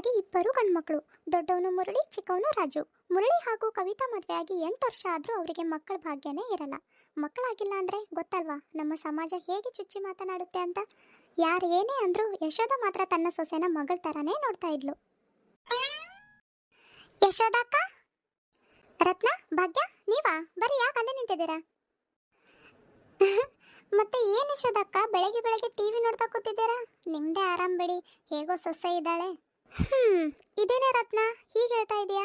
ಹೊಸದಾಗಿ ಇಬ್ಬರು ಗಂಡ್ಮಕ್ಳು. ದೊಡ್ಡವನು ಮುರಳಿ, ಚಿಕ್ಕವನು ರಾಜು. ಮುರಳಿ ಹಾಗೂ ಕವಿತಾ ಮದುವೆಯಾಗಿ ಎಂಟು ವರ್ಷ ಆದರೂ ಅವರಿಗೆ ಮಕ್ಕಳ ಭಾಗ್ಯನೇ ಇರಲ್ಲ. ಮಕ್ಕಳಾಗಿಲ್ಲ ಅಂದರೆ ಗೊತ್ತಲ್ವಾ? ನಮ್ಮ ಸಮಾಜ ಹೇಗೆ ಚುಚ್ಚಿ ಮಾತನಾಡುತ್ತೆ ಅಂತ? ಯಾರು ಏನೇ ಅಂದರೂ ಯಶೋಧ ಮಾತ್ರ ತನ್ನ ಸೊಸೆನ ಮಗಳ ಥರನೇ ನೋಡ್ತಾ ಇದ್ಲು. ಯಶೋಧಕ್ಕ ರತ್ನ, ಭಾಗ್ಯ, ನೀವಾ? ಬರೀ ಯಾಕೆ ಅಲ್ಲೇ ನಿಂತಿದ್ದೀರಾ? ಮತ್ತೆ ಏನು ಯಶೋಧಕ್ಕ ಬೆಳಗ್ಗೆ ಬೆಳಗ್ಗೆ ಟಿವಿ ನೋಡ್ತಾ ಕೂತಿದ್ದೀರಾ? ನಿಮ್ದೇ ಆರಾಮ್ ಬಿಡಿ. ಹೇಗೋ ಸೊಸೆ ಇದ್ದಾಳೆ. ಹ್ಮ್, ಇದೇನೇ ರತ್ನ? ಹೀಗೆ ಹೇಳ್ತಾ ಇದೀಯಾ?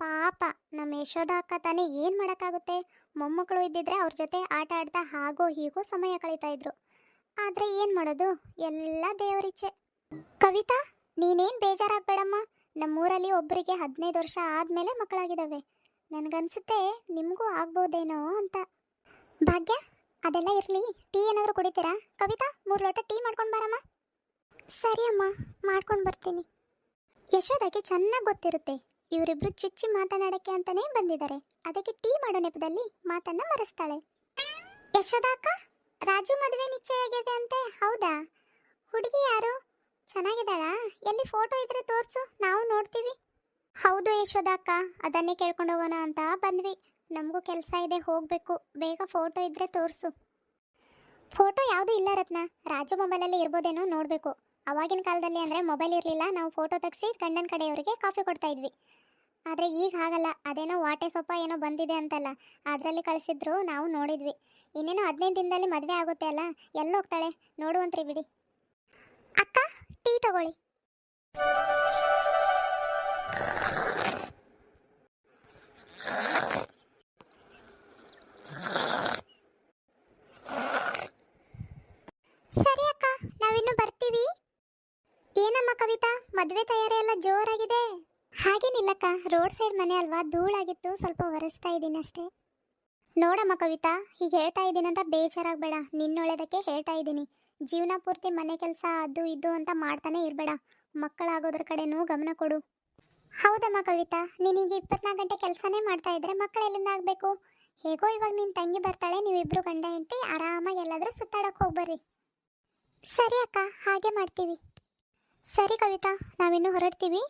ಪಾಪ ನಮ್ಮ ಯಶೋಧ ಅಕ್ಕ ತಾನೇ ಏನ್ ಮಾಡಕ್ಕಾಗುತ್ತೆ? ಮೊಮ್ಮಕ್ಕಳು ಇದ್ದಿದ್ರೆ ಅವ್ರ ಜೊತೆ ಆಟ ಆಡ್ತಾ ಹಾಗೋ ಹೀಗೋ ಸಮಯ ಕಳೀತಾ ಇದ್ರು. ಆದ್ರೆ ಏನ್ ಮಾಡೋದು? ಎಲ್ಲ ದೇವರಿಚ್ಛೆ ಕವಿತಾ, ನೀನೇನ್ ಬೇಜಾರಾಗ್ಬೇಡಮ್ಮ. ನಮ್ಮೂರಲ್ಲಿ ಒಬ್ಬರಿಗೆ ಹದಿನೈದು ವರ್ಷ ಆದ್ಮೇಲೆ ಮಕ್ಕಳಾಗಿದ್ದಾವೆ ನನಗನ್ಸುತ್ತೆ ನಿಮಗೂ ಆಗ್ಬೋದೇನೋ ಅಂತ. ಭಾಗ್ಯ, ಅದೆಲ್ಲ ಇರಲಿ. ಟೀ ಏನಾದರೂ ಕುಡಿತೀರಾ? ಕವಿತಾ, ಮೂರು ಲೋಟ ಟೀ ಮಾಡ್ಕೊಂಡು ಬಾರಮ್ಮ. ಸರಿ ಅಮ್ಮ, ಮಾಡ್ಕೊಂಡು ಬರ್ತೀನಿ. ಯಶೋದಾಗೆ ಚೆನ್ನಾಗಿ ಗೊತ್ತಿರುತ್ತೆ. ಇವರಿಬ್ರು ಚುಚ್ಚಿ ಮಾತನಾಡಕ್ಕೆ ಅಂತಾನೆ ಬಂದಿದ್ದಾರೆ. ಅದಕ್ಕೆ ಟೀ ಮಾಡೋ ನೆಪದಲ್ಲಿ ಮಾತನ್ನ ಮರೆಸ್ತಾಳೆ. ಯಶೋದ ರಾಜು ಮದುವೆ ನಿಶ್ಚಯ ಆಗಿದೆ ಅಂತೆ, ಹೌದಾ? ಹುಡುಗಿ ಯಾರು? ಚೆನ್ನಾಗಿದ್ದಾಳಾ? ಎಲ್ಲಿ ಫೋಟೋ ಇದ್ರೆ ತೋರಿಸು, ನಾವು ನೋಡ್ತೀವಿ. ಹೌದು ಯಶೋದ ಅದನ್ನೇ ಕೇಳ್ಕೊಂಡು ಹೋಗೋಣ ಅಂತ ಬಂದ್ವಿ. ನಮಗೂ ಕೆಲಸ ಇದೆ, ಹೋಗಬೇಕು. ಬೇಗ ಫೋಟೋ ಇದ್ರೆ ತೋರಿಸು. ಫೋಟೋ ಯಾವುದೂ ಇಲ್ಲ ರತ್ನ. ರಾಜು ಮೊಬೈಲಲ್ಲಿ ಇರ್ಬೋದೇನೋ ನೋಡಬೇಕು. ಅವಾಗಿನ ಕಾಲದಲ್ಲಿ ಅಂದರೆ ಮೊಬೈಲ್ ಇರಲಿಲ್ಲ, ನಾವು ಫೋಟೋ ತೆಗೆಸಿ ಗಂಡನ ಕಡೆಯವರಿಗೆ ಕಾಫಿ ಕೊಡ್ತಾ ಇದ್ವಿ. ಆದರೆ ಈಗ ಹಾಗಲ್ಲ, ಅದೇನೋ ವಾಟೆ ಸೊಪ್ಪ ಏನೋ ಬಂದಿದೆ ಅಂತಲ್ಲ, ಅದರಲ್ಲಿ ಕಳಿಸಿದ್ರು ನಾವು ನೋಡಿದ್ವಿ. ಇನ್ನೇನೋ ಹದಿನೈದು ದಿನದಲ್ಲಿ ಮದುವೆ ಆಗುತ್ತೆ ಅಲ್ಲ, ಎಲ್ಲಿ ಹೋಗ್ತಾಳೆ? ನೋಡುವಂತ್ರಿ ಬಿಡಿ. ಅಕ್ಕ, ಟೀ ತಗೊಳ್ಳಿ ಸರಿ ಅಕ್ಕ ನಾವಿನ್ನು ಬರ್ತೀವಿ ಏನಮ್ಮ ಕವಿತಾ ಮದುವೆ ತಯಾರಿ ಎಲ್ಲ ಜೋರಾಗಿದೆ ಹಾಗೇನಿಲ್ಲಕ್ಕ ರೋಡ್ ಸೈಡ್ ಮನೆ ಅಲ್ವಾ? ಧೂಳಾಗಿತ್ತು. ಸ್ವಲ್ಪ ಒರೆಸ್ತಾ ಇದ್ದೀನಿ ಅಷ್ಟೇ. ನೋಡಮ್ಮ ಕವಿತಾ, ಹೀಗೆ ಹೇಳ್ತಾ ಇದ್ದೀನಂತ ಬೇಜಾರಾಗಬೇಡ. ನಿನ್ನೊಳ್ಳೆದಕ್ಕೆ ಹೇಳ್ತಾ ಇದ್ದೀನಿ. ಜೀವನ ಪೂರ್ತಿ ಮನೆ ಕೆಲಸ, ಅದು ಇದು ಅಂತ ಮಾಡ್ತಾನೆ ಇರಬೇಡ. ಮಕ್ಕಳಾಗೋದ್ರ ಕಡೆನೂ ಗಮನ ಕೊಡು. ಹೌದಮ್ಮ ಕವಿತಾ ನೀನೀಗ ಇಪ್ಪತ್ನಾಲ್ಕು ಗಂಟೆ ಕೆಲಸನೇ ಮಾಡ್ತಾ ಇದ್ರೆ ಮಕ್ಕಳು ಎಲ್ಲಿಂದ ಆಗಬೇಕು? ಹೇಗೋ ಇವಾಗ ನಿನ್ನ ತಂಗಿ ಬರ್ತಾಳೆ, ನೀವಿಬ್ರು ಗಂಡ ಹೆಂಡತಿ, ಆರಾಮಾಗಿ ಎಲ್ಲಾದರೂ ಸುತ್ತಾಡಕ್ಕೆ ಹೋಗ್ಬರ್ರಿ ಸರಿ ಅಕ್ಕ, ಹಾಗೆ ಮಾಡ್ತೀವಿ. ಸರಿ ಕವಿತಾ, ನಾವಿನ್ನು ಹೊರಡ್ತೀವಿ.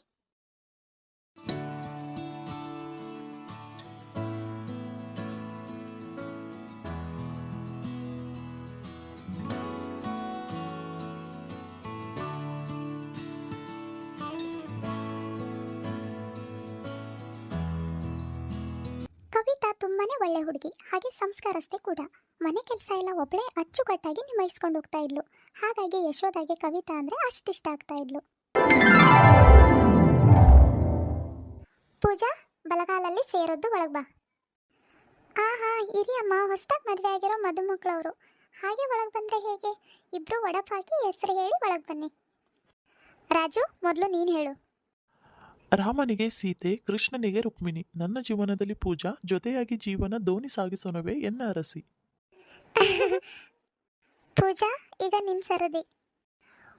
ಕವಿತಾ ತುಂಬಾನೇ ಒಳ್ಳೆ ಹುಡುಗಿ, ಹಾಗೆ ಸಂಸ್ಕಾರಸ್ಥೆ ಕೂಡ. ಮನೆ ಕೆಲಸ ಎಲ್ಲ ಒಬ್ಳೆ ಅಚ್ಚುಕಟ್ಟಾಗಿ ನಿಭಾಯಿಸ್ಕೊಂಡು ಹೋಗ್ತಾ ಇದ್ಲು. ಹಾಗಾಗಿ ಯಶೋದಾಗೆ ಕವಿತಾ ಅಂದ್ರೆ ಅಷ್ಟಿಷ್ಟ ಆಗ್ತಾ ಇದ್ಲು. ಪೂಜಾ, ಬಲಗಾಲಲ್ಲಿ ಸೇರೋದು ಒಳಗ್ ಬಾ. ಆ ಹಾ ಇರಿ ಅಮ್ಮ ಹೊಸ್ದಾಗಿ ಮದುವೆ ಆಗಿರೋ ಮದುಮಕ್ಕಳವರು ಹಾಗೆ ಒಳಗೆ ಬಂದ್ರೆ ಹೇಗೆ? ಇಬ್ರು ಒಡಪಾಕಿ ಹೆಸರು ಹೇಳಿ ಒಳಗೆ ಬನ್ನಿ. ರಾಜು, ಮೊದಲು ನೀನು ಹೇಳು. ರಾಮನಿಗೆ ಸೀತೆ, ಕೃಷ್ಣನಿಗೆ ರುಕ್ಮಿಣಿ. ನನ್ನ ಜೀವನದಲ್ಲಿ ಪೂಜಾ, ಜೊತೆಯಾಗಿ ಜೀವನ ದೋಣಿ ಸಾಗಿಸೋಣವೇ ಎನ್ನ ಅರಸಿ. ಪೂಜಾ, ಈಗ ನಿನ್ ಸರದಿ.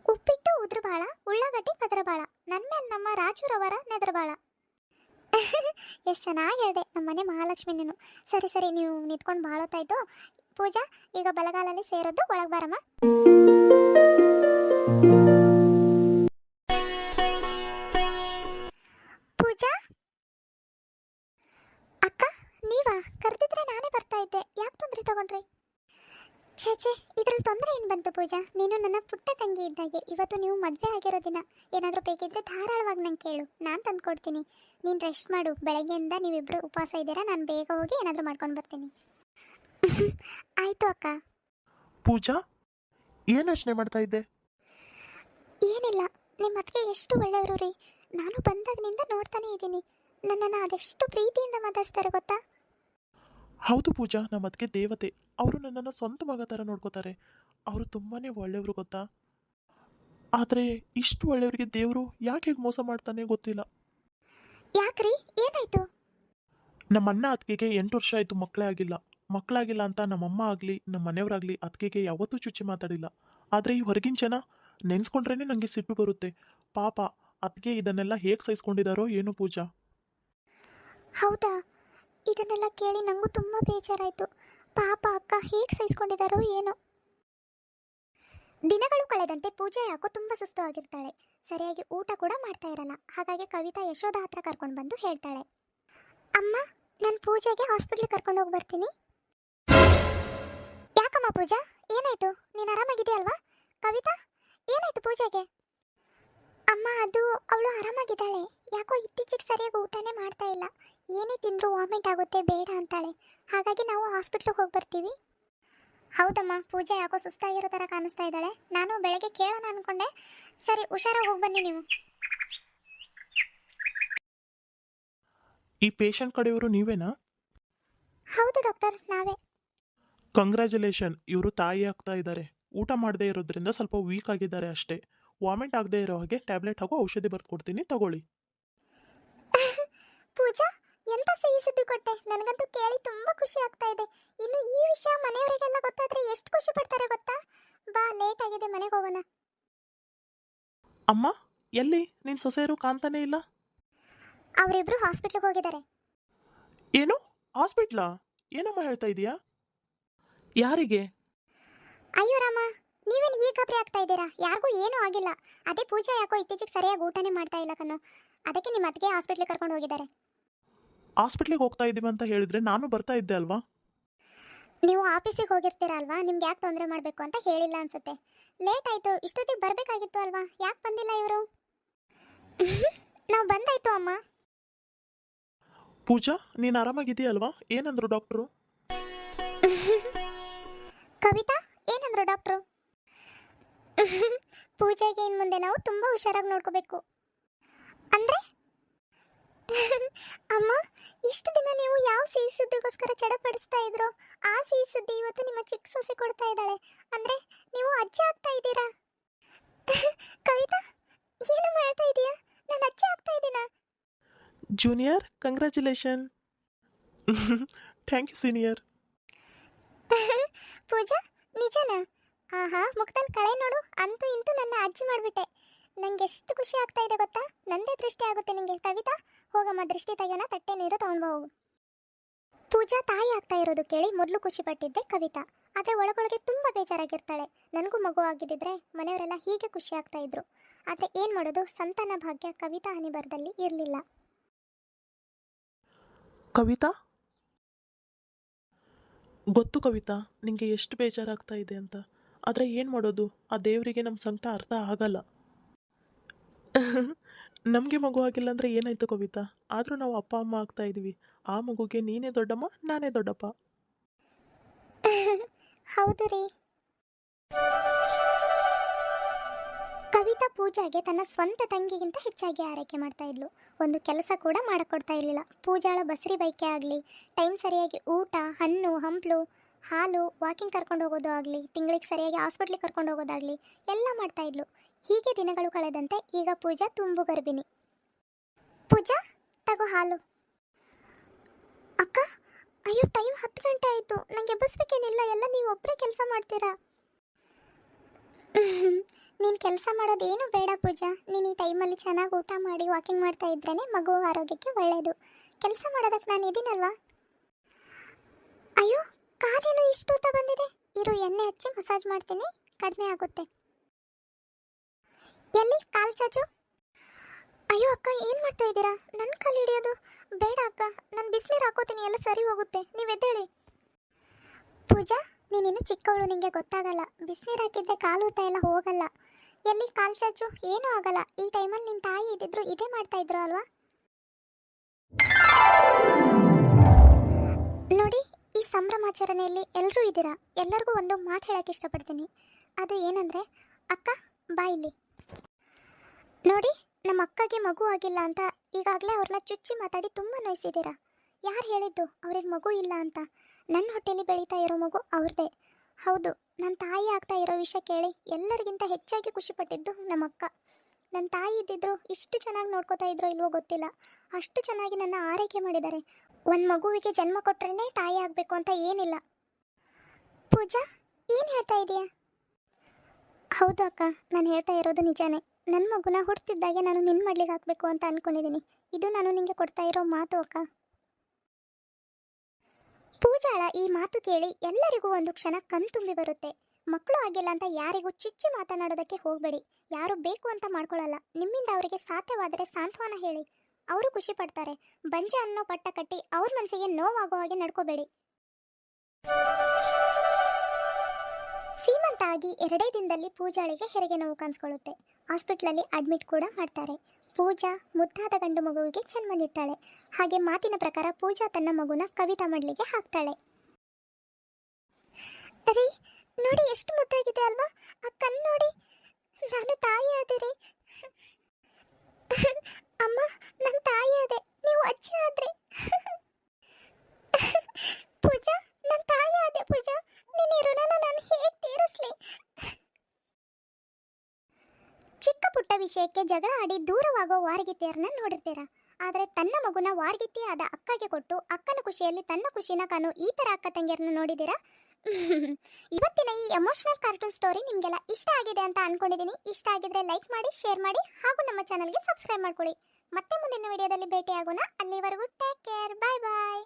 ಉಪ್ಪಿಟ್ಟು ಉದ್ರಬಾಳ, ಉಳ್ಳಾಗಡ್ಡಿ ಪದರಬಾಳ. ನನ್ನ ಮೇಲೆ ನಮ್ಮ ರಾಜುರವರ ನೆದರಬಾಳ. ಎಷ್ಟು ಚೆನ್ನಾಗಿ ಹೇಳಿದೆ ನಮ್ಮ ಮನೆ ಮಹಾಲಕ್ಷ್ಮಿ ನೀನು. ಸರಿ ಸರಿ, ನೀವು ನಿಂತ್ಕೊಂಡು ಬಾಳೋತಾಯ್ತು. ಪೂಜಾ, ಈಗ ಬಲಗಾಲಲ್ಲಿ ಸೇರೋದು, ಒಳಗೆ ಬಾರಮ್ಮ. ನೀವಾ? ಕರೆದಿದ್ರೆ ನಾನೇ ಬರ್ತಾ ಇದ್ದೆ. ಯಾಕೆ ತೊಂದರೆ ತಗೊಂಡ್ರಿ? ಛೇ ಛೇ ಇದ್ರಲ್ಲಿ ತೊಂದರೆ ಏನು ಬಂತು ಪೂಜಾ? ನೀನು ನನ್ನ ಪುಟ್ಟ ತಂಗಿ ಇದ್ದಾಗೆ. ಇವತ್ತು ನೀವು ಮದುವೆ ಆಗಿರೋ ದಿನ. ಏನಾದರೂ ಬೇಕಿದ್ರೆ ಧಾರಾಳವಾಗಿ ನಂಗೆ ಕೇಳು. ನಾನು ತಂದುಕೊಡ್ತೀನಿ. ನೀನು ರೆಸ್ಟ್ ಮಾಡು. ಬೆಳಗ್ಗೆಯಿಂದ ನೀವಿಬ್ಬರು ಉಪವಾಸ ಇದ್ದೀರಾ? ನಾನು ಬೇಗ ಹೋಗಿ ಏನಾದರೂ ಮಾಡ್ಕೊಂಡು ಬರ್ತೀನಿ. ಆಯಿತು ಅಕ್ಕ. ಪೂಜಾ ಏನು ಯೋಚನೆ ಮಾಡ್ತಾ ಇದ್ದೆ? ಏನಿಲ್ಲ. ನಿಮ್ಮ ಅತ್ತಿಗೆ ಎಷ್ಟು ಒಳ್ಳೆಯವರು ರೀ. ನಾನು ಬಂದಾಗಿನಿಂದ ನೋಡ್ತಾನೆ ಇದ್ದೀನಿ. ನನ್ನನ್ನು ಅದೆಷ್ಟು ಪ್ರೀತಿಯಿಂದ ಮಾತಾಡ್ಸ್ತಾರೆ ಗೊತ್ತಾ? ಹೌದು ಪೂಜಾ ನಮ್ಮ ಅದಕ್ಕೆ ದೇವತೆ. ಅವರು ನನ್ನನ್ನು ಸ್ವಂತ ಮಗ ಥರ ನೋಡ್ಕೋತಾರೆ. ಅವರು ತುಂಬಾ ಒಳ್ಳೆಯವರು ಗೊತ್ತಾ? ಆದರೆ ಇಷ್ಟು ಒಳ್ಳೆಯವರಿಗೆ ದೇವರು ಯಾಕೆ ಹೇಗೆ ಮೋಸ ಮಾಡ್ತಾನೆ ಗೊತ್ತಿಲ್ಲ. ಯಾಕ್ರಿ? ಏನಾಯ್ತು? ನಮ್ಮ ಅಣ್ಣ ಅತ್ತಿಗೆಗೆ ಎಂಟು ವರ್ಷ ಆಯಿತು ಮಕ್ಕಳೇ ಆಗಿಲ್ಲ. ಮಕ್ಕಳಾಗಿಲ್ಲ ಅಂತ ನಮ್ಮಮ್ಮ ಆಗಲಿ ನಮ್ಮ ಮನೆಯವರಾಗಲಿ ಅತ್ತಿಗೆಗೆ ಯಾವತ್ತೂ ಚುಚ್ಚಿ ಮಾತಾಡಿಲ್ಲ. ಆದರೆ ಈ ಹೊರಗಿನ ಜನ ನೆನೆಸ್ಕೊಂಡ್ರೇ ನನಗೆ ಸಿಟ್ಟು ಬರುತ್ತೆ. ಪಾಪ ಅತ್ತಿಗೆ ಇದನ್ನೆಲ್ಲ ಹೇಗೆ ಸಹಿಸ್ಕೊಂಡಿದ್ದಾರೋ ಏನು ಪೂಜಾ. ಹೌದಾ? ಇದನ್ನೆಲ್ಲ ಕೇಳಿ ನಂಗೂ ತುಂಬ ಬೇಜಾರಾಯಿತು. ಪಾಪ ಅಕ್ಕ ಹೇಗೆ ಸಹಿಸ್ಕೊಂಡಿದ್ದಾರೋ ಏನೋ. ದಿನಗಳು ಕಳೆದಂತೆ ಪೂಜೆ ಯಾಕೋ ತುಂಬಾ ಸುಸ್ತು ಆಗಿರ್ತಾಳೆ ಸರಿಯಾಗಿ ಊಟ ಕೂಡ ಮಾಡ್ತಾ ಇರಲ್ಲ. ಹಾಗಾಗಿ ಕವಿತಾ ಯಶೋಧ ಹತ್ರ ಕರ್ಕೊಂಡು ಬಂದು ಹೇಳ್ತಾಳೆ. ಅಮ್ಮ, ನಾನು ಪೂಜೆಗೆ ಹಾಸ್ಪಿಟ್ಲಿಗೆ ಕರ್ಕೊಂಡು ಹೋಗಿ ಬರ್ತೀನಿ. ಯಾಕಮ್ಮ ಪೂಜಾ? ಏನಾಯ್ತು? ನೀನು ಆರಾಮಾಗಿದೆಯಲ್ವಾ ಕವಿತಾ, ಏನಾಯ್ತು ಪೂಜೆಗೆ? ಅಮ್ಮ, ಅದು ಅವಳು ಆರಾಮಾಗಿದ್ದಾಳೆ. ಯಾಕೋ ಇತ್ತೀಚೆಗೆ ಸರಿಯಾಗಿ ಊಟನೇ ಮಾಡ್ತಾ ಇಲ್ಲ. ಏನೇ ತಿಂದರೂ ವಾಮಿಟ್ ಆಗುತ್ತೆ ಬೇಡ ಅಂತಾಳೆ. ಹಾಗಾಗಿ ನಾವು ಹಾಸ್ಪಿಟ್ಲಿಗೆ ಹೋಗಿ ಬರ್ತೀವಿ ಹೌದಮ್ಮ ಪೂಜೆ ಯಾಕೋ ಸುಸ್ತಾಗಿರೋ ಥರ ಕಾಣಿಸ್ತಾ ಇದ್ದಾಳೆ. ನಾನು ಬೆಳಗ್ಗೆ ಕೇಳೋಣ ಅಂದ್ಕೊಂಡೆ ಸರಿ ಹುಷಾರಾಗಿ ಹೋಗಿ ಬನ್ನಿ ನೀವು. ಈ ಪೇಷಂಟ್ ಕಡೆಯವರು ನೀವೇನಾ? ಹೌದು ಡಾಕ್ಟರ್ ನಾವೇ. ಕಂಗ್ರ್ಯಾಚುಲೇಷನ್ ಇವರು ತಾಯಿ ಆಗ್ತಾ ಇದ್ದಾರೆ. ಊಟ ಮಾಡದೇ ಇರೋದ್ರಿಂದ ಸ್ವಲ್ಪ ವೀಕ್ ಆಗಿದ್ದಾರೆ ಅಷ್ಟೇ. ವಾಮಿಟ್ ಆಗದೆ ಇರೋ ಹಾಗೆ ಟ್ಯಾಬ್ಲೆಟ್ ಹಾಗೂ ಔಷಧಿ ಬರ್ಕೊಡ್ತೀನಿ ತಗೊಳ್ಳಿ. ಪೂಜಾ ಎಂತ ಸಿಹಿ ಸುದ್ದಿ ಕೊಟ್ಟೆ? ನನಗಂತೂ ಕೇಳಿ ತುಂಬಾ ಖುಷಿ ಆಗ್ತಾ ಇದೆ. ಇನ್ನು ಈ ವಿಷಯ ಮನೆಯವರಿಗೆಲ್ಲ ಗೊತ್ತಾದ್ರೆ ಎಷ್ಟು ಖುಷಿ ಪಡ್ತಾರೆ ಗೊತ್ತಾ? ಬಾ ಲೇಟ್ ಆಗಿದೆ ಮನೆಗೆ ಹೋಗೋಣ. ಅಮ್ಮ ಎಲ್ಲಿ? ನಿನ್ ಸೊಸೆಯರು ಕಾಣ್ತಾನೇ ಇಲ್ಲ? ಅವರಿಬ್ರು ಹಾಸ್ಪಿಟ್ಲಿಗೆ ಹೋಗಿದ್ದಾರೆ. ಏನು? ಹಾಸ್ಪಿಟ್ಲಾ? ಏನಮ್ಮ ಹೇಳ್ತಾ ಇದೀಯಾ? ಯಾರಿಗೆ? ಅಯ್ಯೋ ರಾಮ ನೀವೇನು ಈ ಗಾಬರಿ ಆಗ್ತಾ ಇದ್ದೀರಾ? ಯಾರಿಗೂ ಏನೂ ಆಗಿಲ್ಲ. ಅದೇ ಪೂಜಾ ಯಾಕೋ ಇತ್ತೀಚೆಗೆ ಸರಿಯಾಗಿ ಊಟನೇ ಮಾಡ್ತಾ ಇಲ್ಲ ಕಣ್ಣು. ಅದಕ್ಕೆ ನಿಮ್ಮ ಅತ್ತಿಗೆ ಹಾಸ್ಪಿಟ್ಲಿಗೆ ಕರ್ಕೊಂಡು ಹೋಗಿದ್ದಾರೆ. ಹಾಸ್ಪಿಟ್ಲಿಗೆ ಹೋಗ್ತಾ ಇದ್ದೀವಿ ಅಂತ ಹೇಳಿದ್ರೆ ನಾನು ಬರ್ತಾ ಇದ್ದೆ ಅಲ್ವಾ? ನೀವು ಆಫೀಸಿಗೆ ಹೋಗಿರ್ತೀರಾ ಅಲ್ವಾ? ನಿಮ್ಗೆ ಯಾಕೆ ತೊಂದರೆ ಮಾಡಬೇಕು ಅಂತ ಹೇಳಿಲ್ಲ ಅನ್ಸುತ್ತೆ. ಲೇಟ್ ಆಯ್ತು ಇಷ್ಟೊತ್ತಿಗೆ ಬರಬೇಕಾಗಿತ್ತು ಅಲ್ವಾ? ಯಾಕೆ ಬಂದಿಲ್ಲ ಇವರು? ನಾವು ಬಂದಾಯ್ತು ಅಮ್ಮ. ಪೂಜಾ ನೀನು ಅಲ್ವಾ? ಏನಂದ್ರು ಡಾಕ್ಟ್ರು? ಕವಿತಾ ಏನಂದ್ರು ಡಾಕ್ಟ್ರು? ಪೂಜೆಗೆ ಇನ್ ಮುಂದೆ ನಾವು ತುಂಬ ಹುಷಾರಾಗಿ ನೋಡ್ಕೋಬೇಕು. ಅಮ್ಮ ಇಷ್ಟು ದಿನ ನೀವು ಯಾವ ಸಿಹಿ ಸುದ್ದಿಗೋಸ್ಕರ ಚಡಪಡಿಸ್ತಾ ಇದ್ರು ಆ ಸಿಹಿ ಸುದ್ದಿ ಇವತ್ತು ನಿಮ್ಮ ಚಿಕ್ಕ ಸೊಸೆ ಕೊಡ್ತಾ ಇದ್ದಾಳೆ. ಅಂದ್ರೆ ನೀವು ಅಜ್ಜ ಆಗ್ತಾ ಇದ್ದೀರಾ? ಕವಿತಾ ಏನು ಮಾಡ್ತಾ ಇದೀಯಾ? ನಾನು ಅಜ್ಜ ಆಗ್ತಾ ಇದ್ದೀನಾ? Junior congratulation thank you senior Pooja ನಿಜನಾ? ಆಹಾ ಮುಖದಲ್ಲಿ ಕಳೆ ನೋಡು ಅಂತೂ ಇಂತೂ ನನ್ನ ಅಜ್ಜಿ ಮಾಡಿಬಿಟ್ಟೆ. ನಂಗೆ ಎಷ್ಟು ಖುಷಿ ಆಗ್ತಾ ಇದೆ ಗೊತ್ತಾ? ನಂದೇ ದೃಷ್ಟಿ ಆಗುತ್ತೆ ನಿಂಗೆ, ಕವಿತಾ. ಹೋಗಮ್ಮ, ದೃಷ್ಟಿ ತೆಗೆಯೋಣ ತಟ್ಟೆ ನೀರು ತಗೊಂಡು ಹೋಗು. ಪೂಜಾ ತಾಯಿ ಆಗ್ತಾ ಇರೋದು ಕೇಳಿ ಮೊದಲು ಖುಷಿ ಪಟ್ಟಿದ್ದೆ ಕವಿತಾ. ಆದರೆ ಒಳಗೊಳಗೆ ತುಂಬ ಬೇಜಾರಾಗಿರ್ತಾಳೆ. ನನಗೂ ಮಗು ಆಗಿದ್ದಿದ್ರೆ ಮನೆಯವರೆಲ್ಲ ಹೀಗೆ ಖುಷಿ ಆಗ್ತಾ ಇದ್ರು. ಆದರೆ ಏನು ಮಾಡೋದು? ಸಂತಾನ ಭಾಗ್ಯ ಕವಿತಾ ಹನಿಬರದಲ್ಲಿ ಇರಲಿಲ್ಲ. ಕವಿತಾ? ಗೊತ್ತು ಕವಿತಾ ನಿಮಗೆ ಎಷ್ಟು ಬೇಜಾರಾಗ್ತಾ ಇದೆ ಅಂತ. ಆದರೆ ಏನು ಮಾಡೋದು? ಆ ದೇವರಿಗೆ ನಮ್ಮ ಸಂಕಟ ಅರ್ಥ ಆಗಲ್ಲ. ನಮಗೆ ಮಗು ಆಗಿಲ್ಲ ಅಂದರೆ ಏನಾಯ್ತು ಕವಿತಾ? ಆದರೂ ನಾವು ಅಪ್ಪ, ಅಮ್ಮ ಆಗ್ತಾ ಇದ್ದೀವಿ ಆ ಮಗುಗೆ ನೀನೇ ದೊಡ್ಡಮ್ಮ, ನಾನೇ ದೊಡ್ಡಪ್ಪ. ಹೌದು ರೀ. ಕವಿತಾ ಪೂಜಾಗೆ ತನ್ನ ಸ್ವಂತ ತಂಗಿಗಿಂತ ಹೆಚ್ಚಾಗಿ ಆರೈಕೆ ಮಾಡ್ತಾ ಇದ್ಲು. ಒಂದು ಕೆಲಸ ಕೂಡ ಮಾಡಕೊಡ್ತಾ ಇರಲಿಲ್ಲ. ಪೂಜಾಳ ಬಸರಿ ಬೈಕೆ ಆಗಲಿ, ಟೈಮ್ ಸರಿಯಾಗಿ ಊಟ, ಹಣ್ಣು, ಹಂಪ್ಲು, ಹಾಲು ವಾಕಿಂಗ್ ಕರ್ಕೊಂಡು ಹೋಗೋದು ಆಗಲಿ, ತಿಂಗಳಿಗೆ ಸರಿಯಾಗಿ ಹಾಸ್ಪಿಟ್ಲಿಗೆ ಕರ್ಕೊಂಡು ಹೋಗೋದಾಗಲಿ, ಎಲ್ಲ ಮಾಡ್ತಾ ಇದ್ಲು. ಹೀಗೆ ದಿನಗಳು ಕಳೆದಂತೆ ಈಗ ಪೂಜಾ ತುಂಬು ಗರ್ಭಿಣಿ. ಪೂಜಾ, ತಗೋ ಹಾಲು. ಅಕ್ಕ, ಅಯ್ಯೋ, ಟೈಮ್ ಹತ್ತು ಗಂಟೆ ಆಯಿತು. ನನಗೆ ಎಬ್ಬಿಸ್ಬೇಕೇನಿಲ್ಲ, ಎಲ್ಲ ನೀವು ಒಬ್ಬರೇ ಕೆಲಸ ಮಾಡ್ತೀರಾ? ನೀನು ಕೆಲಸ ಮಾಡೋದೇನು ಬೇಡ ಪೂಜಾ. ನೀನು ಈ ಟೈಮಲ್ಲಿ ಚೆನ್ನಾಗಿ ಊಟ ಮಾಡಿ ವಾಕಿಂಗ್ ಮಾಡ್ತಾ ಇದ್ರೇ ಮಗು ಆರೋಗ್ಯಕ್ಕೆ ಒಳ್ಳೆಯದು ಕೆಲಸ ಮಾಡೋದಕ್ಕೆ ನಾನು ಇದ್ದೀನಲ್ವಾ ಅಯ್ಯೋ, ಕಾಲೇನು ಇಷ್ಟು ಉದ್ದ ಬಂದಿದೆ? ಇರು ಎಣ್ಣೆ ಹಚ್ಚಿ ಮಸಾಜ್ ಮಾಡ್ತೀನಿ, ಕಡಿಮೆ ಆಗುತ್ತೆ. ಎಲ್ಲಿ? ಕಾಲ್ ಚಾಚು? ಅಯ್ಯೋ ಅಕ್ಕ, ಏನು ಮಾಡ್ತಾ ಇದ್ದೀರಾ? ನನ್ನ ಕಾಲು ಹಿಡಿಯೋದು ಬೇಡ ಅಕ್ಕ. ನಾನು ಬಿಸಿನೀರು ಹಾಕೋತೀನಿ, ಎಲ್ಲ ಸರಿ ಹೋಗುತ್ತೆ. ನೀವು ಎದ್ದೇಳಿ. ಪೂಜಾ, ನೀನಿನ್ನು ಚಿಕ್ಕವಳು, ನಿಂಗೆ ಗೊತ್ತಾಗಲ್ಲ. ಬಿಸಿನೀರು ಹಾಕಿದ್ರೆ ಕಾಲು ಊತ ಎಲ್ಲ ಹೋಗಲ್ಲ. ಎಲ್ಲಿ? ಕಾಲು ಚಾಚು, ಏನೂ ಆಗಲ್ಲ. ಈ ಟೈಮಲ್ಲಿ ನಿನ್ನ ತಾಯಿ ಇದ್ದಿದ್ರು ಇದೇ ಮಾಡ್ತಾ ಇದ್ರು ಅಲ್ವಾ? ನೋಡಿ, ಈ ಸಂಭ್ರಮಾಚರಣೆಯಲ್ಲಿ ಎಲ್ಲರೂ ಇದ್ದೀರಾ? ಎಲ್ಲರಿಗೂ ಒಂದು ಮಾತು ಹೇಳಕ್ಕೆ ಇಷ್ಟಪಡ್ತೀನಿ. ಅದು ಏನಂದರೆ, ಅಕ್ಕ ಬಾಯಿಲಿ ನೋಡಿ, ನಮ್ಮ ಅಕ್ಕಗೆ ಮಗು ಆಗಿಲ್ಲ ಅಂತ ಈಗಾಗಲೇ ಅವ್ರನ್ನ ಚುಚ್ಚಿ ಮಾತಾಡಿ ತುಂಬ ನೋಯಿಸಿದ್ದೀರಾ? ಯಾರು ಹೇಳಿದ್ದು? ಅವ್ರಿಗೆ ಮಗು ಇಲ್ಲ ಅಂತ. ನನ್ನ ಹೊಟ್ಟೆಲಿ ಬೆಳೀತಾ ಇರೋ ಮಗು ಅವ್ರದೇ. ಹೌದು ನನ್ನ ತಾಯಿ ಆಗ್ತಾ ಇರೋ ವಿಷಯ ಕೇಳಿ ಎಲ್ಲರಿಗಿಂತ ಹೆಚ್ಚಾಗಿ ಖುಷಿಪಟ್ಟಿದ್ದು ನಮ್ಮ ಅಕ್ಕ. ನನ್ನ ತಾಯಿ ಇದ್ದಿದ್ರು ಇಷ್ಟು ಚೆನ್ನಾಗಿ ನೋಡ್ಕೋತಾ ಇದ್ರೋ ಇಲ್ವೋ ಗೊತ್ತಿಲ್ಲ. ಅಷ್ಟು ಚೆನ್ನಾಗಿ ನನ್ನ ಆರೈಕೆ ಮಾಡಿದ್ದಾರೆ. ಒಂದು ಮಗುವಿಗೆ ಜನ್ಮ ಕೊಟ್ರೇನೆ ತಾಯಿ ಆಗಬೇಕು ಅಂತ ಏನಿಲ್ಲ. ಪೂಜಾ, ಏನು ಹೇಳ್ತಾ ಇದೀಯಾ? ಹೌದು ಅಕ್ಕ, ನಾನು ಹೇಳ್ತಾ ಇರೋದು ನಿಜಾನೇ. ನನ್ನ ಮಗುನ ಹುಡ್ತಿದ್ದಾಗೆ ನಾನು ನಿನ್ ಮಾಡ್ಲಿಕ್ಕೆ ಹಾಕಬೇಕು ಅಂತ ಅನ್ಕೊಂಡಿದ್ದೀನಿ ಇದು ನಾನು ನಿಂಗೆ ಕೊಡ್ತಾ ಇರೋ ಮಾತು ಅಕ್ಕ. ಪೂಜಾಳ ಈ ಮಾತು ಕೇಳಿ ಎಲ್ಲರಿಗೂ ಒಂದು ಕ್ಷಣ ಕಣ್ತುಂಬಿ ಬರುತ್ತೆ. ಮಕ್ಕಳು ಆಗಿಲ್ಲ ಅಂತ ಯಾರಿಗೂ ಚುಚ್ಚಿ ಮಾತನಾಡೋದಕ್ಕೆ ಹೋಗಬೇಡಿ. ಯಾರು ಬೇಕು ಅಂತ ಮಾಡ್ಕೊಳ್ಳಲ್ಲ ನಿಮ್ಮಿಂದ ಅವರಿಗೆ ಸಾಧ್ಯವಾದರೆ ಸಾಂತ್ವನ ಹೇಳಿ. ಅವರು ಖುಷಿ ಪಡ್ತಾರೆ. ಬಂಜೆ ಅನ್ನೋ ಪಟ್ಟ ಕಟ್ಟಿ ಅವ್ರ ಮನಸ್ಸಿಗೆ ನೋವಾಗೋ ಹಾಗೆ ನಡ್ಕೋಬೇಡಿ. ಸೀಮಂತ ಆಗಿ ಎರಡೇ ದಿನದಲ್ಲಿ ಪೂಜಾಳಿಗೆ ಹೆರಿಗೆ ನೋವು ಕಾಣಿಸ್ಕೊಳ್ಳುತ್ತೆ. ಹಾಸ್ಪಿಟ್ಲಲ್ಲಿ ಅಡ್ಮಿಟ್ ಕೂಡ ಮಾಡ್ತಾರೆ. ಪೂಜಾ ಮುದ್ದಾದ ಗಂಡು ಮಗುವಿಗೆ ಜನ್ಮ ನೀಡ್ತಾಳೆ. ಹಾಗೆ ಮಾತಿನ ಪ್ರಕಾರ ಪೂಜಾ ತನ್ನ ಮಗುನ ಕವಿತಾ ಮಡ್ಲಿಗೆ ಹಾಕ್ತಾಳೆ. ಅರೆ, ನೋಡಿ ಎಷ್ಟು ಮುದ್ದಾಗಿದೆ ಅಲ್ವಾ? ಆ ಕಣ್ಣು ನೋಡಿ. ನಾನು ತಾಯಿ ಆದಿರಿ. ಅಮ್ಮ ನನ್ನ ತಾಯಿ ಆದೆ ನೀವು ಅಜ್ಜಿ ಆದ್ರೆ. ಪೂಜಾ ನನ್ನ ತಾಯಿ ಆದೆ ಪೂಜಾ. ನಿನ್ನ ಋಣನ ನಾನು ಹೇಗೆ ತೀರಿಸ್ಲಿ? ಚಿಕ್ಕ ಪುಟ್ಟ ವಿಷಯಕ್ಕೆ ಜಗಳ ಆಡಿ ದೂರವಾಗೋ ವಾರ್ಗಿತಿಯರನ್ನ ನೋಡಿರ್ತೀರಾ? ಆದರೆ ತನ್ನ ಮಗುನ ವಾರ್ಗಿತಿ ಆದ ಅಕ್ಕಗೆ ಕೊಟ್ಟು ಅಕ್ಕನ ಖುಷಿಯಲ್ಲಿ ತನ್ನ ಖುಷಿನ ಕಾಣೋ ಈ ಥರ ಅಕ್ಕ ತಂಗಿಯರನ್ನ ನೋಡಿದ್ದೀರಾ ಇವತ್ತಿನ ಈ ಎಮೋಷನಲ್ ಕಾರ್ಟೂನ್ ಸ್ಟೋರಿ ನಿಮಗೆಲ್ಲ ಇಷ್ಟ ಆಗಿದೆ ಅಂತ ಅನ್ಕೊಂಡಿದ್ದೀನಿ ಇಷ್ಟ ಆಗಿದ್ರೆ ಲೈಕ್ ಮಾಡಿ ಶೇರ್ ಮಾಡಿ ಹಾಗೂ ನಮ್ಮ ಚಾನಲ್ಗೆ ಸಬ್ಸ್ಕ್ರೈಬ್ ಮಾಡ್ಕೊಳ್ಳಿ. ಮತ್ತೆ ಮುಂದಿನ ವಿಡಿಯೋದಲ್ಲಿ ಭೇಟಿಯಾಗೋಣ. ಅಲ್ಲಿವರೆಗೂ ಟೇಕ್ ಕೇರ್ ಬಾಯ್ ಬಾಯ್